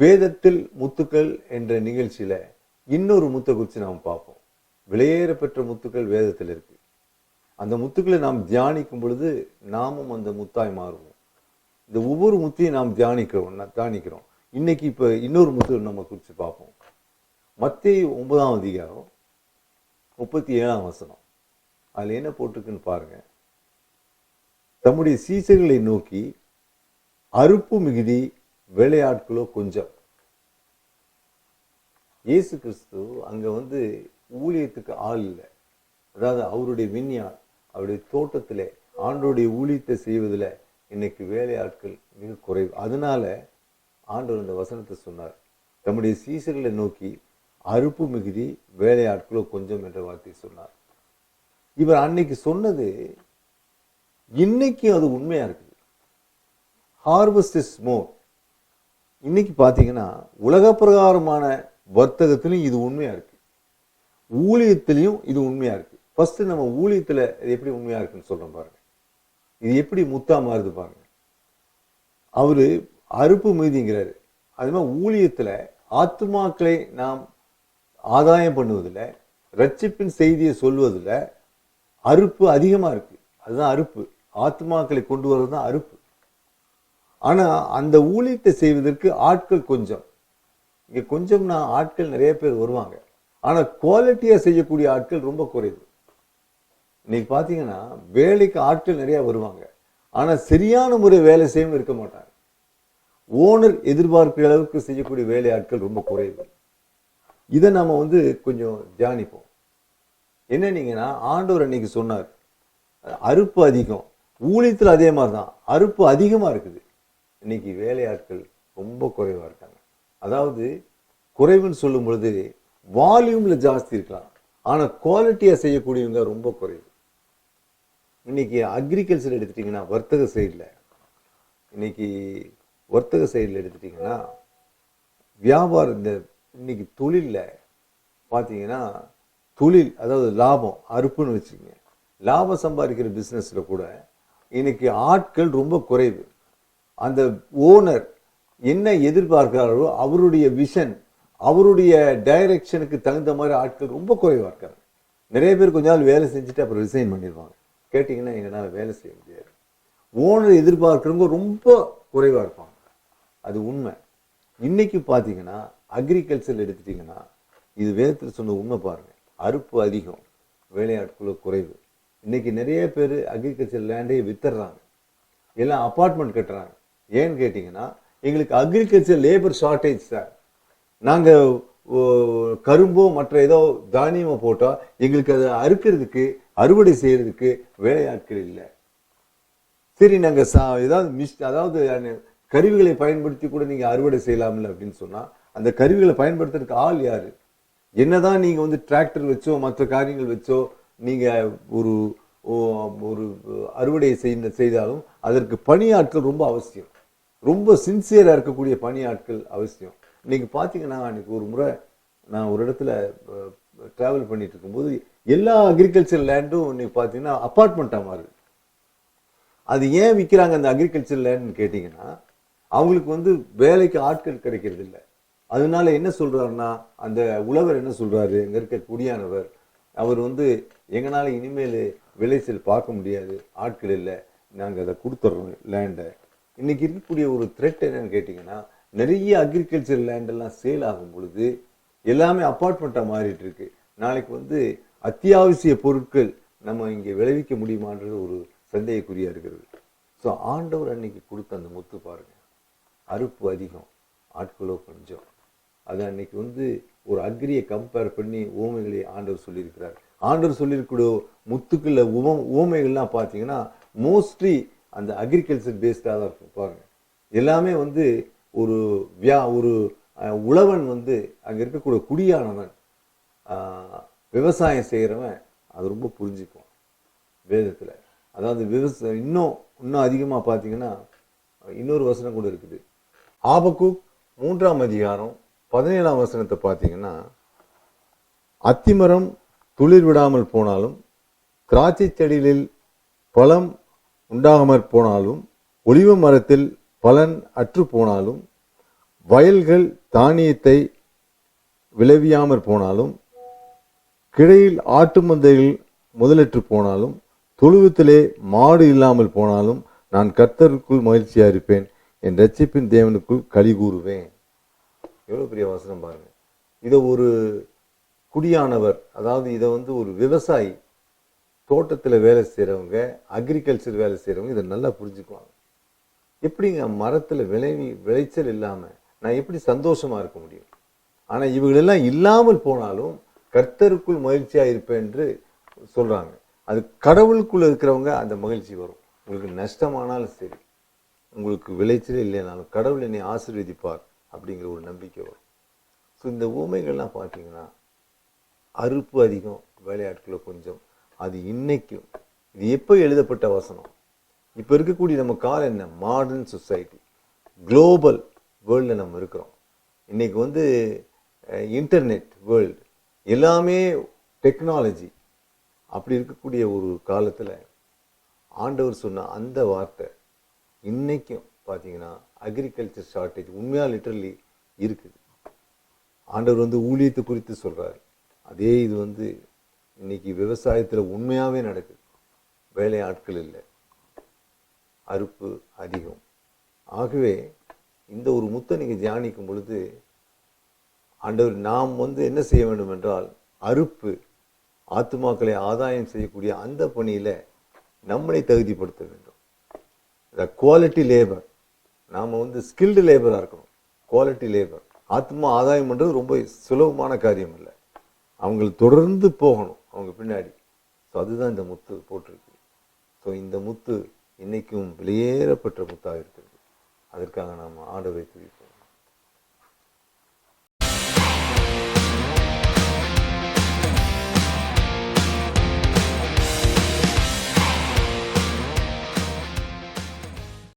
வேதத்தில் முத்துக்கள் என்ற நிகழ்ச்சியில் இன்னொரு முத்தை குறித்து நாம் பார்ப்போம். விலையேற பெற்ற முத்துக்கள் வேதத்தில் இருக்கு. அந்த முத்துக்களை நாம் தியானிக்கும் பொழுது நாமும் அந்த முத்தாய் மாறுவோம். இந்த ஒவ்வொரு முத்தையும் நாம் தியானிக்கிறோம் தியானிக்கிறோம். இன்னைக்கு இப்போ இன்னொரு முத்து நம்ம குறித்து பார்ப்போம். மத்திய ஒன்பதாம் அதிகாரம் முப்பத்தி ஏழாம் வசனம். அதில் என்ன போட்டிருக்குன்னு பாருங்க. தம்முடைய சீசர்களை நோக்கி அறுப்பு மிகுதி வேலையாட்களோ கொஞ்சம். இயேசு கிறிஸ்து அங்கே வந்து ஊழியத்துக்கு ஆள் இல்லை. அதாவது அவருடைய விஞ்ஞான் அவருடைய தோட்டத்தில் ஆண்டோடைய ஊழியத்தை செய்வதில் இன்னைக்கு வேலையாட்கள் மிக குறைவு. அதனால ஆண்டவர் இந்த வசனத்தை சொன்னார். தம்முடைய சீசர்களை நோக்கி அறுப்பு மிகுதி வேலையாட்களோ கொஞ்சம் என்ற வார்த்தை சொன்னார். இவர் அன்னைக்கு சொன்னது இன்னைக்கும் அது உண்மையாக இருக்குது. ஹார்வெஸ்ட் இஸ் மோர் இன்னைக்கு பார்த்தீங்கன்னா உலக பிரகாரமான வர்த்தகத்திலையும் இது உண்மையா இருக்கு. ஊழியத்திலையும் இது உண்மையா இருக்கு. ஃபஸ்ட்டு நம்ம ஊழியத்துல இது எப்படி உண்மையா இருக்குன்னு சொல்றோம் பாருங்க. இது எப்படி முத்தா மாறுது பாருங்க. அவரு அறுப்பு மீதிங்கிறாரு அது மாதிரி ஊழியத்துல ஆத்மாக்களை நாம் ஆதாயம் பண்ணுவதில் ரட்சிப்பின் செய்தியை சொல்வதில் அறுப்பு அதிகமா இருக்கு. அதுதான் அறுப்பு. ஆத்மாக்களை கொண்டு வர்றது தான் அறுப்பு. ஆனால் அந்த ஊழியத்தை செய்வதற்கு ஆட்கள் கொஞ்சம். இங்கே கொஞ்சம்னா ஆட்கள் நிறைய பேர் வருவாங்க. ஆனால் குவாலிட்டியாக செய்யக்கூடிய ஆட்கள் ரொம்ப குறைவு. இன்னைக்கு பார்த்தீங்கன்னா வேலைக்கு ஆட்கள் நிறையா வருவாங்க. ஆனால் சரியான முறை வேலை செய்யவும் இருக்க மாட்டாங்க. ஓனர் எதிர்பார்க்கிற அளவுக்கு செய்யக்கூடிய வேலை ஆட்கள் ரொம்ப குறைவு. இதை நம்ம வந்து கொஞ்சம் தியானிப்போம். என்னன்னீங்கன்னா ஆண்டவர் அன்னைக்கு சொன்னார். அறுப்பு அதிகம். ஊழியத்தில் அதே மாதிரி தான் அறுப்பு அதிகமாக இருக்குது. இன்னைக்கு வேலையாட்கள் ரொம்ப குறைவாக இருக்காங்க. அதாவது குறைவுன்னு சொல்லும் பொழுது வால்யூமில் ஜாஸ்தி இருக்கலாம். ஆனால் குவாலிட்டியாக செய்யக்கூடியவங்க ரொம்ப குறைவு. இன்னைக்கு அக்ரிகல்ச்சர் எடுத்துட்டிங்கன்னா வர்த்தக சைடில் இன்னைக்கு வர்த்தக சைடில் எடுத்துட்டிங்கன்னா வியாபாரம் இந்த இன்னைக்கு தொழிலில் பார்த்தீங்கன்னா தொழில் அதாவது லாபம் அறுப்புன்னு வச்சுக்கோங்க. லாபம் சம்பாதிக்கிற பிஸ்னஸில் கூட இன்னைக்கு ஆட்கள் ரொம்ப குறைவு. அந்த ஓனர் என்ன எதிர்பார்க்கிறாரோ அவருடைய விஷன் அவருடைய டைரக்ஷனுக்கு தகுந்த மாதிரி ஆட்கள் ரொம்ப குறைவாக இருக்காங்க. நிறைய பேர் கொஞ்ச நாள் வேலை செஞ்சுட்டு அப்புறம் ரிசைன் பண்ணிடுவாங்க. கேட்டிங்கன்னா எங்களால் வேலை செய்ய முடியாது. ஓனர் எதிர்பார்க்குறவங்க ரொம்ப குறைவாக இருப்பாங்க. அது உண்மை. இன்னைக்கு பார்த்தீங்கன்னா அக்ரிகல்ச்சர் எடுத்துட்டிங்கன்னா இது வேதத்தில் சொன்ன உண்மை பாருங்கள் அறுப்பு அதிகம் வேலையாட்களோ குறைவு. இன்னைக்கு நிறைய பேர் அக்ரிகல்ச்சர் லேண்டே வித்துடுறாங்க. எல்லாம் அப்பார்ட்மெண்ட் கட்டுறாங்க. ஏன்னு கேட்டிங்கன்னா எங்களுக்கு அக்ரிகல்ச்சர் லேபர் ஷார்ட்டேஜ் சார் நாங்கள் கரும்போ மற்ற ஏதோ தானியமோ போட்டால் எங்களுக்கு அதை அறுக்கிறதுக்கு அறுவடை செய்கிறதுக்கு வேலையாட்கள் இல்லை. சரி நாங்கள் சா ஏதாவது மிஸ் அதாவது கருவிகளை பயன்படுத்தி கூட நீங்கள் அறுவடை செய்யலாம்ல அப்படின்னு சொன்னால் அந்த கருவிகளை பயன்படுத்துறதுக்கு ஆள் யாரு? என்னதான் நீங்கள் வந்து டிராக்டர் வச்சோ மற்ற காரியங்கள் வச்சோ நீங்கள் ஒரு ஒரு அறுவடை செய்த செய்தாலும் அதற்கு பணியாட்கள் ரொம்ப அவசியம். ரொம்ப சின்சியராக இருக்கக்கூடிய பணியாட்கள் அவசியம். இன்னைக்கு பார்த்தீங்கன்னா அன்றைக்கி ஒரு முறை நான் ஒரு இடத்துல ட்ராவல் பண்ணிட்டு இருக்கும்போது எல்லா அக்ரிகல்ச்சர் லேண்டும் இன்னைக்கு பார்த்தீங்கன்னா அப்பார்ட்மெண்ட்டாக மாறுது. அது ஏன் விற்கிறாங்க அந்த அக்ரிகல்ச்சர் லேண்ட்னு கேட்டிங்கன்னா அவங்களுக்கு வந்து வேலைக்கு ஆட்கள் கிடைக்கிறது இல்லை அதனால என்ன சொல்கிறாருன்னா அந்த உழவர் என்ன சொல்கிறாரு இங்கே இருக்க குடியானவர் அவர் வந்து எங்களால் இனிமேல் விளைச்சல் பார்க்க முடியாது ஆட்கள் இல்லை நாங்கள் அதை கொடுத்துட்றோம் லேண்டை இன்றைக்கி இருக்கக்கூடிய ஒரு த்ரெட் என்னன்னு கேட்டிங்கன்னா நிறைய அக்ரிகல்ச்சர் லேண்டெல்லாம் சேல் ஆகும் பொழுது எல்லாமே அப்பார்ட்மெண்ட்டாக மாறிட்டு இருக்கு. நாளைக்கு வந்து அத்தியாவசிய பொருட்கள் நம்ம இங்கே விளைவிக்க முடியுமான்றது ஒரு சந்தேகக்குறியாக இருக்கிறது. ஸோ ஆண்டவர் அன்னைக்கு கொடுத்த அந்த முத்து பாருங்கள் அறுப்பு அதிகம் ஆட்களோ கொஞ்சம். அது அன்னைக்கு வந்து ஒரு அக்ரியை கம்பேர் பண்ணி ஊமைகளை ஆண்டவர் சொல்லியிருக்கிறார். ஆண்டவர் சொல்லியிருக்கூடிய முத்துக்களில் உவ ஊமைகள்லாம் பார்த்தீங்கன்னா மோஸ்ட்லி அந்த அக்ரிகல்ச்சர் பேஸ்டாக தான் இருக்கும் பாருங்க. எல்லாமே வந்து ஒரு வியா ஒரு உழவன் வந்து அங்கே இருக்கக்கூடிய குடியானவன் விவசாயம் செய்கிறவன் அது ரொம்ப புரிஞ்சுக்குவான் வேதத்தில். அதாவது விவசாயம் இன்னும் இன்னும் அதிகமாக பார்த்தீங்கன்னா இன்னொரு வசனம் கூட இருக்குது. ஆபக்கு மூன்றாம் அதிகாரம் பதினேழாம் வசனத்தை பார்த்தீங்கன்னா அத்திமரம் துளிர் விடாமல் போனாலும் திராட்சை செடிகளில் பழம் உண்டாகாமற் போனாலும் ஒளிவு மரத்தில் பலன் அற்று போனாலும் வயல்கள் தானியத்தை விளைவியாமற் போனாலும் கிடையில் ஆட்டு மந்தைகள் முதலற்று போனாலும் தொழுவத்திலே மாடு இல்லாமல் போனாலும் நான் கர்த்தருக்குள் மகிழ்ச்சியாக இருப்பேன் என் ரட்சிப்பின் தேவனுக்குள் களி கூறுவேன். எவ்வளோ பெரிய வசனம் பாருங்கள் இதை ஒரு குடியானவர் அதாவது இதை வந்து ஒரு விவசாயி தோட்டத்தில் வேலை செய்கிறவங்க அக்ரிகல்ச்சர் வேலை செய்கிறவங்க இதை நல்லா புரிஞ்சுக்குவாங்க. எப்படிங்க மரத்தில் விளைவி விளைச்சல் இல்லாமல் நான் எப்படி சந்தோஷமாக இருக்க முடியும்? ஆனால் இவங்களெல்லாம் இல்லாமல் போனாலும் கர்த்தருக்குள் மகிழ்ச்சியாக இருப்பேன் என்று சொல்கிறாங்க அது கடவுளுக்குள்ளே இருக்கிறவங்க அந்த மகிழ்ச்சி வரும். உங்களுக்கு நஷ்டமானாலும் சரி உங்களுக்கு விளைச்சலே இல்லைனாலும் கடவுள் என்னை ஆசீர்வதிப்பார் அப்படிங்கிற ஒரு நம்பிக்கை வரும். ஸோ இந்த ஊமைகள்லாம் பார்த்தீங்கன்னா அறுப்பு அதிகம் வேலையாட்களை கொஞ்சம். அது இன்னைக்கும் இது எப்போ எழுதப்பட்ட வசனம்? இப்போ இருக்கக்கூடிய நம்ம காலம் என்ன? மாடர்ன் சொசைட்டி குளோபல் வேர்ல்டில் நம்ம இருக்கிறோம். இன்றைக்கி வந்து இன்டர்நெட் வேர்ல்டு எல்லாமே டெக்னாலஜி அப்படி இருக்கக்கூடிய ஒரு காலத்தில் ஆண்டவர் சொன்ன அந்த வார்த்தை இன்றைக்கும் பார்த்தீங்கன்னா அக்ரிகல்ச்சர் ஷார்ட்டேஜ் உண்மையாக லிட்டரலி இருக்குது. ஆண்டவர் வந்து ஊழியத்தை குறித்து சொல்கிறார் அதே இது வந்து இன்னைக்கு விவசாயத்துல உண்மையாவே நடக்குது வேலை ஆட்கள் இல்லை. அறுப்பு அதிகம். ஆகவே இந்த ஒரு முத்தை நீங்கள் தியானிக்கும் பொழுது ஆண்டவர் நாம் வந்து என்ன செய்ய வேண்டும் என்றால் அறுப்பு ஆத்துமாக்களை ஆதாயம் செய்யக்கூடிய அந்த பணியில நம்மளை தகுதிப்படுத்த வேண்டும். த குவாலிட்டி லேபர் நாம் வந்து ஸ்கில்டு லேபராக இருக்கணும். குவாலிட்டி லேபர் ஆத்மா ஆதாயம் பண்ணுறது ரொம்ப சுலபமான காரியம் இல்லை. அவங்களை தொடர்ந்து போகணும். அவங்க பின்னாடி. ஸோ அதுதான் இந்த முத்து போட்டிருக்கு. ஸோ இந்த முத்து இன்றைக்கும் வெளியேறப்பட்ட முத்தாக இருக்கிறது. அதற்காக நாம் ஆண்டவரை குறிப்போம்